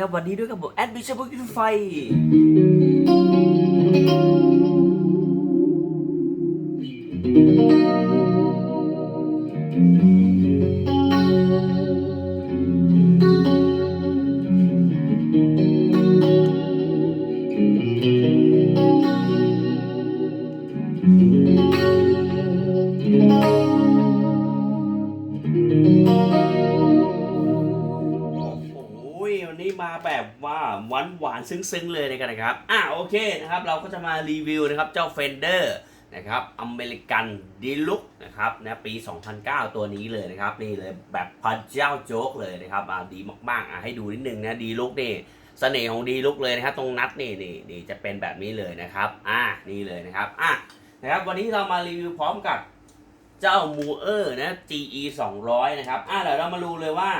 ครับวันนี้ด้วยกับผมแอดมิชชั่นกินไฟ นี้มาแบบว่าหวานหวานซึ้งๆเลยนะครับอะโอเคนะครับเราก็จะมารีวิวนะครับเจ้า Fender นะครับอเมริกันดีลุกนะครับนะปี 2009 ตัวนี้เลยนะครับนี่เลยแบบพระเจ้าโจ๊กเลยนะครับอะดีมากๆอะให้ดูนิดนึงนะดีลุกนี่เสน่ห์ของดีลุกเลยนะครับตรงนัดนี่นี่นี่จะเป็นแบบนี้เลยนะครับอะนี่เลยนะครับอะนะครับวันนี้เรามารีวิวพร้อมกับเจ้ามูเออร์นะ GE 200 นะครับอะเดี๋ยวเรามาดูเลยว่า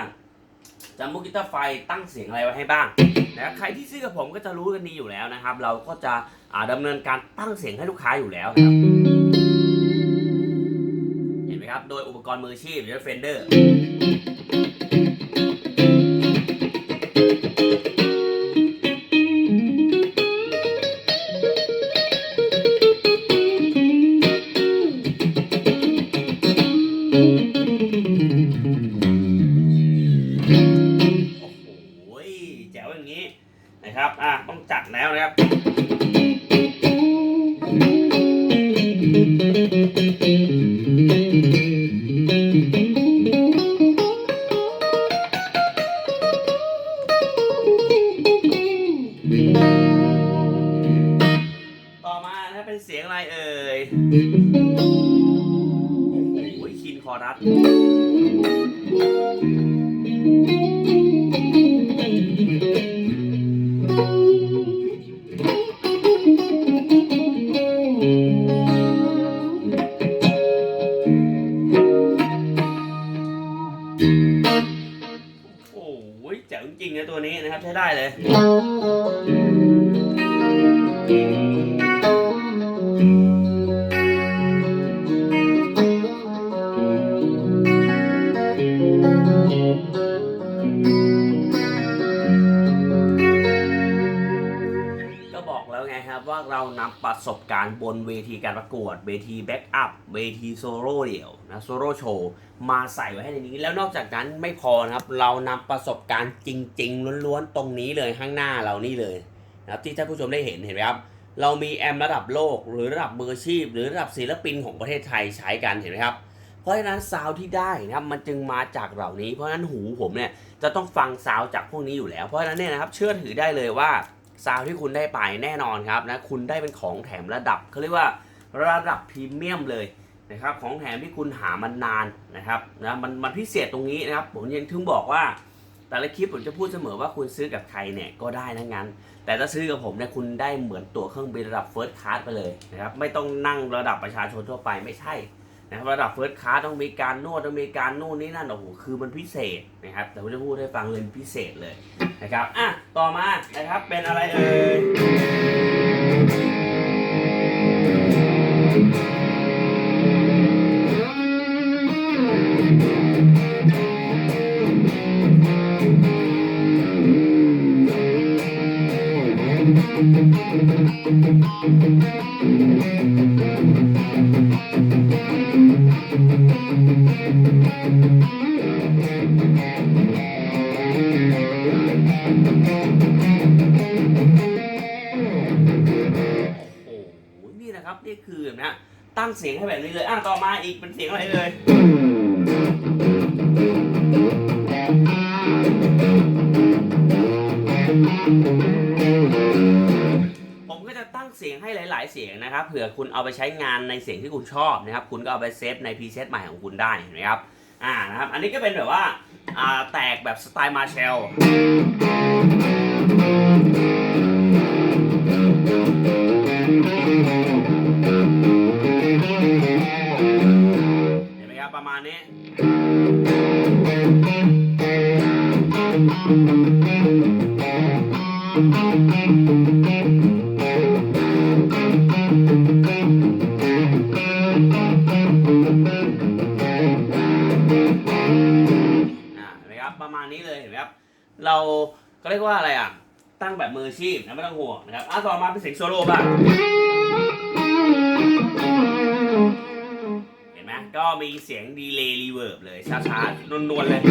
จะมุกกีตาร์ไฟตั้งเสียงอะไรไว้ให้บ้างนะใครที่ซื้อกับผมก็จะรู้กันดีอยู่แล้วนะครับ เราก็จะอ่าดำเนินการตั้งเสียงให้ลูกค้าอยู่แล้วนะครับเห็นไหมครับ โดยอุปกรณ์มืออาชีพหรือเฟนเดอร์โครับใช้ได้เลย นำประสบการณ์บนเวทีการประกวด เวทีแบ็กอัพ เวทีโซโล่เดี่ยวนะโซโล่โชว์มาใส่ไว้ให้ในนี้ แล้วนอกจากนั้นไม่พอนะครับ เรานำประสบการณ์จริง ๆ ล้วนๆ ตรงนี้เลยข้างหน้าเรานี่เลยนะครับที่ท่านผู้ชมได้เห็นเห็นไหมครับ เรามีแอมระดับโลก หรือระดับมืออาชีพ หรือระดับศิลปินของประเทศไทยใช้กันเห็นไหมครับเพราะฉะนั้นซาวที่ได้นะครับมันจึงมาจากเหล่านี้ เพราะฉะนั้นหูผมเนี่ยจะต้องฟังซาวจากพวกนี้อยู่แล้ว เพราะฉะนั้นเนี่ยนะครับเชื่อถือได้เลยว่า ซาวที่คุณได้ไปแน่นอนครับนะคุณได้เป็นของแถมระดับเขาเรียกว่าระดับพรีเมียมเลยนะครับของแถมที่คุณหามานานนะครับนะมันมันพิเศษตรงนี้นะครับผมยังถึงบอกว่า แต่ละคลิปผมจะพูดเสมอว่าคุณซื้อกับใครเนี่ยก็ได้นะงั้น แต่ถ้าซื้อกับผมเนี่ยคุณได้เหมือนตั๋วเครื่องบินระดับเฟิร์สคลาสไปเลยนะครับไม่ต้องนั่งระดับประชาชนทั่วไปไม่ใช่ นะครับระดับเฟิร์สคลาสต้องมีการนวดต้องมีการนู่นนี่นั่นโอ้โหคือมันพิเศษนะครับแต่ผมจะพูดให้ฟังเลยพิเศษเลยนะครับอะต่อมานะครับเป็นอะไรเอ่ย นี่นะครับนี่คือแบบนะตั้งเสียงให้แบบนี้เลยอะต่อมาอีกเป็นเสียงอะไรเอ่ยายเสียงนะครับ เผื่อคุณเอาไปใช้งานในเสียงที่คุณชอบนะครับ คุณก็เอาไปเซฟในพรีเซตใหม่ของคุณได้เห็นไหมครับ อ่า นะครับ อันนี้ก็เป็นแบบว่า อ่า แตกแบบสไตล์มาเชลเห็นไหมครับ ประมาณนี้ ประมาณนี้เลยเห็นไหมครับ เราก็เรียกว่าอะไรอะ ตั้งแบบมืออาชีพนะไม่ต้องห่วงนะครับอะต่อมาเป็นเสียงโซโล่บ้างเห็นไหมก็มีเสียงดีเลย์รีเวิร์บเลยช้าๆนวลๆเลย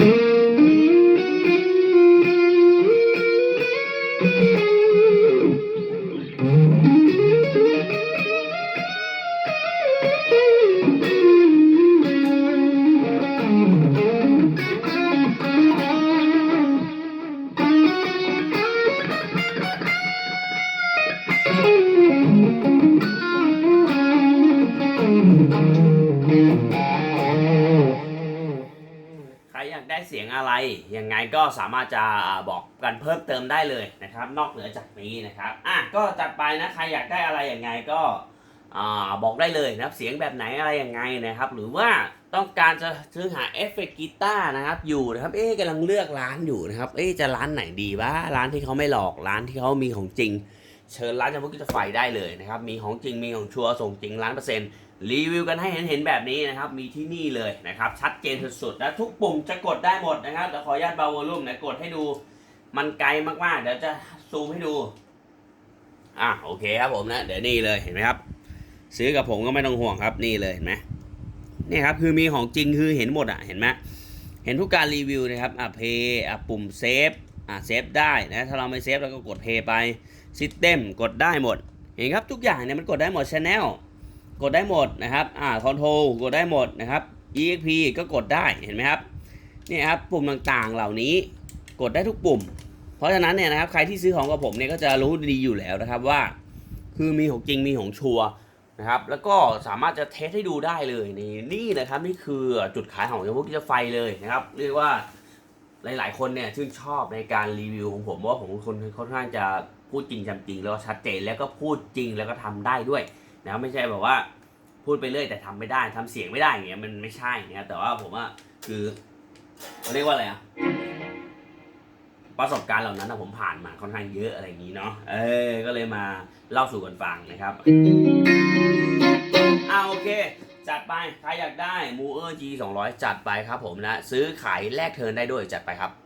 ได้เสียงอะไร ยังไงก็สามารถจะบอกกันเพิ่มเติมได้เลยนะครับ นอกเหนือจากนี้นะครับอะก็จัดไปนะใครอยากได้อะไรยังไงก็อบอกได้เลยนะครับเสียงแบบไหนอะไรยังไงนะครับ หรือว่าต้องการจะซื้อหาเอฟเฟกต์กีตาร์นะครับอยู่นะครับเอ๊ะกำลังเลือกร้านอยู่นะครับเอ๊ะจะร้านไหนดีวะร้านที่เขาไม่หลอกร้านที่เขามีของจริง เชิญร้านจำพวกกิจไฟได้เลยนะครับ มีของจริง มีของชัวร์ ส่งจริงล้านเปอร์เซ็นต์ รีวิวกันให้เห็นเห็นแบบนี้นะครับ มีที่นี่เลยนะครับ ชัดเจนสุดๆนะทุกปุ่มจะกดได้หมดนะครับเดี๋ยวขออนุญาตเบาวอลุ่มนะกดให้ดู มันไกลมากๆ เดี๋ยวจะซูมให้ดู อะโอเคครับผมนะ เดี๋ยวนี่เลยเห็นไหมครับ ซื้อกับผมก็ไม่ต้องห่วงครับนี่เลยเห็นไหมนี่ครับคือมีของจริงคือเห็นหมดอะเห็นไหมเห็นทุกการรีวิวนะครับอะเพย์อะปุ่มเซฟอะเซฟได้นะถ้าเราไม่เซฟเราก็กดเพย์ไป ซิสเต็มกดได้หมด เห็นครับทุกอย่างเนี่ยมันกดได้หมดชแนลกดได้หมดนะครับอ่าคอนโทรลกดได้หมดนะครับ exp ก็กดได้เห็นไหมครับนี่ครับปุ่มต่างๆเหล่านี้กดได้ทุกปุ่ม เพราะฉะนั้นเนี่ยนะครับใครที่ซื้อของกับผมเนี่ยก็จะรู้ดีอยู่แล้วนะครับว่า คือมีของจริงมีของชัวนะครับแล้วก็สามารถจะเทสให้ดูได้เลยนี่นี่นะครับนี่คือจุดขายของยาวุฒิจะไฟเลยนะครับเรียกว่า หลาย ๆ คนเนี่ยชื่นชอบในการรีวิวของผมเพราะว่าผมเป็นคนค่อนข้างจะพูดจริงจำจริงแล้วชัดเจนแล้วก็พูดจริงแล้วก็ทำได้ด้วยนะไม่ใช่แบบว่าพูดไปเรื่อยแต่ทำไม่ได้ทำเสียงไม่ได้อย่างเงี้ยมันไม่ใช่นะครับแต่ว่าผมว่าคือเขาเรียกว่าอะไรอะประสบการณ์เหล่านั้นนะผมผ่านมาค่อนข้างเยอะอะไรอย่างนี้เนาะเออก็เลยมาเล่าสู่กันฟังนะครับอ่าโอเค จัดไป ใครอยากได้มูเออร์จีสองจัดไปครับผมนะ ซื้อขายแลกเทิร์นได้ด้วยจัดไปครับ